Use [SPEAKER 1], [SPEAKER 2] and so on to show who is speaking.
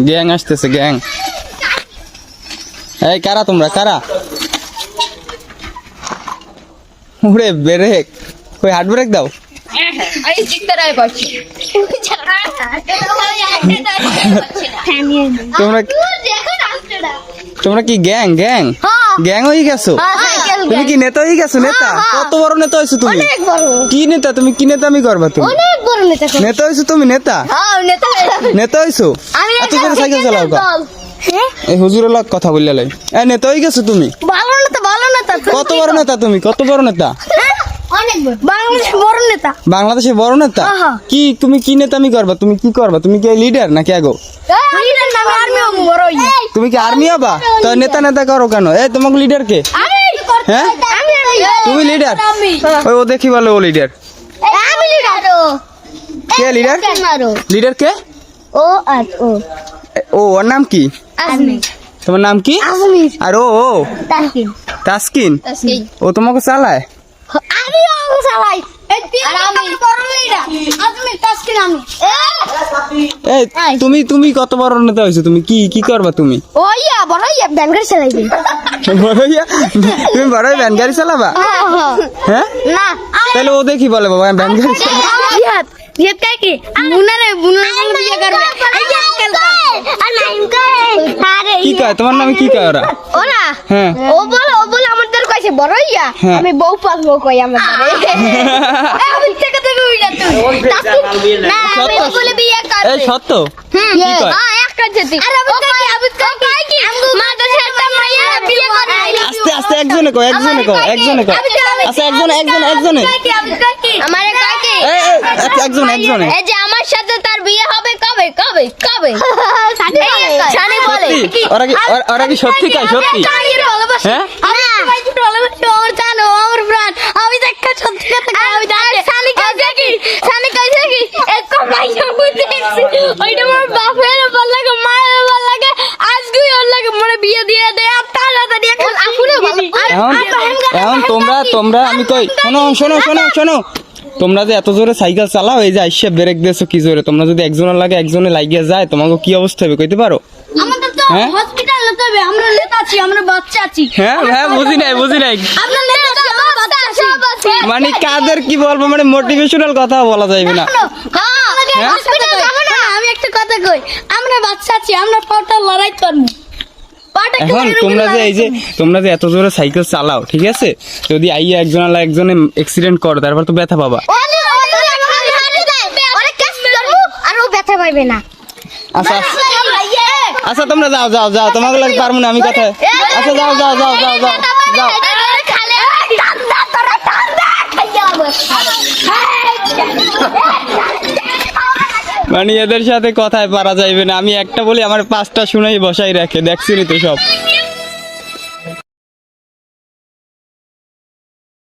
[SPEAKER 1] Gang আসতেছে gang এই কারা তোমরা কারা উড়ে ব্রেক কই হার্ড ব্রেক দাও তোমরা তোমরা কি গ্যাং গ্যাং গ্যাং হয়ে গেছো তুমি কি নেতা হয়ে গেছো নেতা? কত বড় নেতা হয়েছো তুমি?
[SPEAKER 2] অনেক বড়।
[SPEAKER 1] কি নেতা? তুমি কি নেতা আমি করবা তুমি?
[SPEAKER 2] অনেক বড় নেতা
[SPEAKER 1] নেতা হয়েছো তুমি নেতা?
[SPEAKER 2] হ্যাঁ নেতা হয়ে
[SPEAKER 1] নেতা হইছো এত করে সাইকেল চালাও।
[SPEAKER 2] হ্যাঁ?
[SPEAKER 1] এই হুজুরের লগ কথা বললে লাই। এ নেতা হয়ে গেছো তুমি?
[SPEAKER 2] ভালো নেতা ভালো নেতা।
[SPEAKER 1] কত বড় নেতা তুমি? কত বড় নেতা?
[SPEAKER 2] হ্যাঁ? বাংলাদেশ বড় নেতা।
[SPEAKER 1] কি তুমি কি নেতা আমি করবা? তুমি কি করবা? তুমি কি লিডার নাকি আগো। তুমি কি আর্মি হবা? তো নেতা নেতা করো কেন? এ তোমাকে লিডার কে? হ্যাঁ?
[SPEAKER 2] আমি
[SPEAKER 1] তুমি?
[SPEAKER 2] আমি
[SPEAKER 1] ওই ও দেখি বলে ও লিডার
[SPEAKER 2] আমি লিডার
[SPEAKER 1] কে লিডার লিডার কে?
[SPEAKER 2] ও আর ও।
[SPEAKER 1] ও ওর নাম কি? তোমার নাম কি? আর ও ও?
[SPEAKER 2] তাসকিন।
[SPEAKER 1] তাসকিন?
[SPEAKER 2] তাসকিন।
[SPEAKER 1] ও তোমাকে চালায়?
[SPEAKER 2] আমি আমি চালাই। আর আমি। লিডার তাসকিন আমি।
[SPEAKER 1] এই তুমি তুমি কত বড় নেতা হয়েছো? তুমি কি কি করবা তুমি?
[SPEAKER 2] ও ইয়া বড় ইয়া ব্যাংকার চালাইবে।
[SPEAKER 1] বড় ইয়া? তুমি বড় ভ্যান গাড়ি চালাবা? হ্যাঁ
[SPEAKER 2] না।
[SPEAKER 1] তাহলে ও দেখি বলে বাবা ভ্যান গাড়ি চালা-
[SPEAKER 2] জিহাদ জিহাদ কি? মুনারে মুনারে বিয়ে করবে।
[SPEAKER 1] কয়? তোমার নামে কি কয় ওরা?
[SPEAKER 2] ওরা?
[SPEAKER 1] হ্যাঁ।
[SPEAKER 2] ও বলে ও বলে আমাদের কইছে বড় ইয়া?
[SPEAKER 1] হ্যাঁ।
[SPEAKER 2] আমি বউ পালবো কই আমাদের আমি থেকে থেকে উইলা তুই। না আমি বলে বিয়ে
[SPEAKER 1] এই সত্য? কি কয়?
[SPEAKER 2] হ্যাঁ
[SPEAKER 1] আস্তে আস্তে একজনে কয় একজনে কয় একজনে কয়। আচ্ছা একজনে একজনে একজনে।
[SPEAKER 2] আমারে
[SPEAKER 1] একজন একজনে।
[SPEAKER 2] এই যে আমার সাথে তার বিয়ে হবে কবে? কবে? কবে? সানি বলে।
[SPEAKER 1] সত্যি? ওরা কি ওরা- ওরা কি সত্যি কয়? সত্যি? হ্যাঁ
[SPEAKER 2] আমি ভালোবাসি আমার জানো আমার প্রাণ আমি দেখা সত্যি কথা কই, আমি জানি সানি কইছে কি সানি কইছে কি এক কমাই বুঝেছি ওইটা আমার বাপের ভালো লাগে মায়ের ভালো লাগে। আজকে ওর লাগে মনে বিয়ে দিয়ে দে আর তাড়াতাড়ি এখন আপুরে
[SPEAKER 1] এখন এখন তোমরা তোমরা আমি কই শোনো শোনো শোনো শোনো তোমরা যে এত জোরে সাইকেল চালাও এই যে আইসা ব্রেক দিয়েছ কি জোরে? তোমরা যদি একজনের লাগে একজনে লাগিয়ে যায় তোমাকে কি অবস্থা হবে কইতে পারো?
[SPEAKER 2] আমাদের তো
[SPEAKER 1] হ্যাঁ?
[SPEAKER 2] হসপিটাল নিতে হবে আমরা নেতা আছি আমরা বাচ্চা আছি।
[SPEAKER 1] হ্যাঁ হ্যাঁ বুঝি নাই বুঝি নাই।
[SPEAKER 2] আপনার নেতা আছি আমরা বাচ্চা আছি।
[SPEAKER 1] মানে কাদের কি বলব মানে মোটিভেশনাল কথা বলা যাইবে না।
[SPEAKER 2] হ্যাঁ একটা কথা কই। আমরা বাচ্চা আছি আমরা পাটা লড়াই করব।
[SPEAKER 1] এখন তোমরা যে এই যে তোমরা যে এত জোরে সাইকেল চালাও ঠিক আছে? যদি আইয়া একজন আলা একজনে অ্যাক্সিডেন্ট করে তারপর তো ব্যথা পাবা।
[SPEAKER 2] আর ও ব্যথা পাইবে না।
[SPEAKER 1] আচ্ছা আচ্ছা তোমরা যাও যাও যাও তোমাকে লাগে পারব না আমি কথা আচ্ছা যাও যাও যাও যাও যাও যাও। মানে এদের সাথে কথায় পারা যাইবে না। আমি একটা বলি, আমার পাঁচটা শুনেই বসাই রাখে দেখছি তো সব?